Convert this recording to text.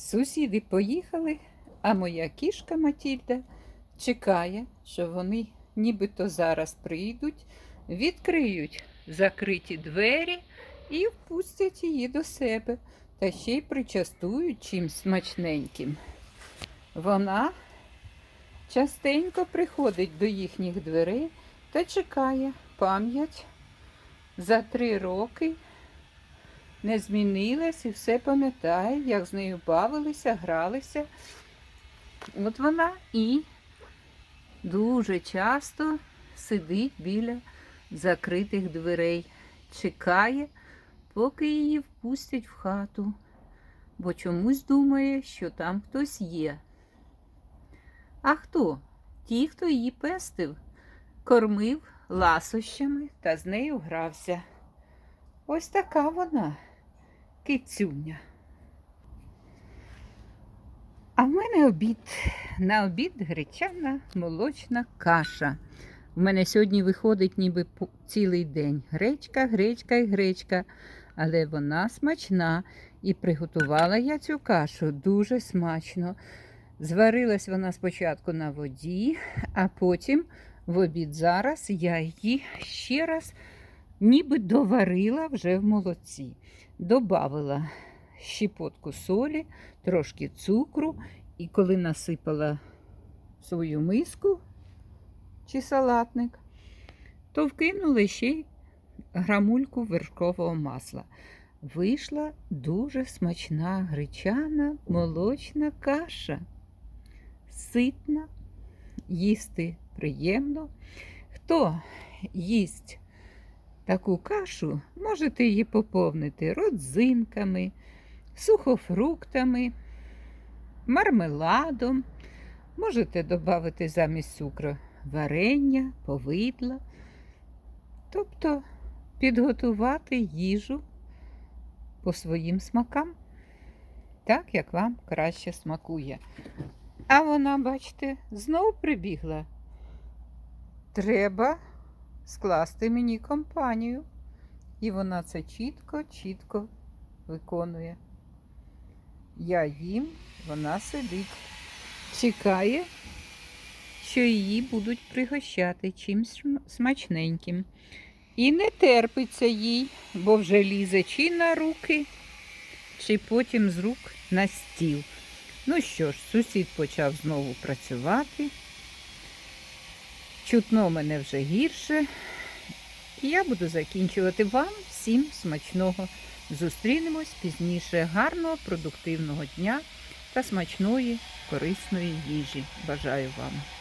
Сусіди поїхали, а моя кішка Матільда чекає, що вони нібито зараз прийдуть, відкриють закриті двері і впустять її до себе та ще й причастують чимсь смачненьким. Вона частенько приходить до їхніх дверей та чекає пам'ять за три роки не змінилась і все пам'ятає, як з нею бавилися, гралися. От вона і дуже часто сидить біля закритих дверей, чекає, поки її впустять в хату, бо чомусь думає, що там хтось є. А хто? Ті, хто її пестив, кормив ласощами та з нею грався. Ось така вона, кицюня. А в мене обід. На обід гречана молочна каша. У мене сьогодні виходить ніби цілий день. Гречка, гречка і гречка. Але вона смачна. І приготувала я цю кашу дуже смачно. Зварилась вона спочатку на воді, а потім в обід зараз я її ще раз ніби доварила вже в молоці. Добавила щепотку солі, трошки цукру, і коли насипала свою миску чи салатник, то вкинула ще й грамульку вершкового масла. Вийшла дуже смачна гречана молочна каша. Ситна, їсти приємно. Хто їсть таку кашу, можете її поповнити родзинками, сухофруктами, мармеладом. Можете додати замість цукру варення, повидла. Тобто підготувати їжу по своїм смакам, так як вам краще смакує. А вона, бачите, знову прибігла. Треба скласти мені компанію. І вона це чітко, чітко виконує. Я їм, вона сидить, чекає, що її будуть пригощати чимсь смачненьким. І не терпиться їй, бо вже лізе чи на руки, чи потім з рук на стіл. Ну що ж, сусід почав знову працювати. Чутно мене вже гірше. І я буду закінчувати вам всім смачного. Зустрінемось пізніше. Гарного, продуктивного дня та смачної, корисної їжі. Бажаю вам.